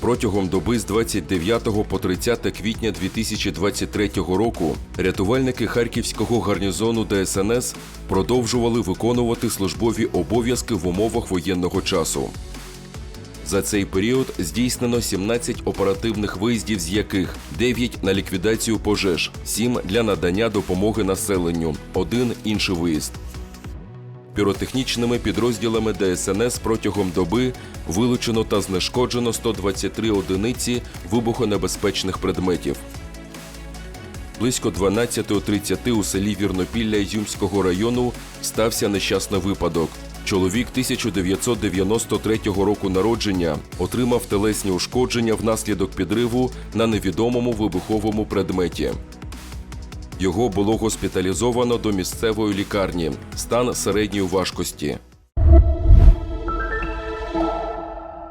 Протягом доби з 29 по 30 квітня 2023 року рятувальники Харківського гарнізону ДСНС продовжували виконувати службові обов'язки в умовах воєнного часу. За цей період здійснено 17 оперативних виїздів, з яких 9 на ліквідацію пожеж, 7 для надання допомоги населенню, один інший виїзд. Піротехнічними підрозділами ДСНС протягом доби вилучено та знешкоджено 123 одиниці вибухонебезпечних предметів. Близько 12.30 у селі Вірнопілля Ізюмського району стався нещасний випадок. Чоловік 1993 року народження отримав телесні ушкодження внаслідок підриву на невідомому вибуховому предметі. Його було госпіталізовано до місцевої лікарні. Стан середньої важкості.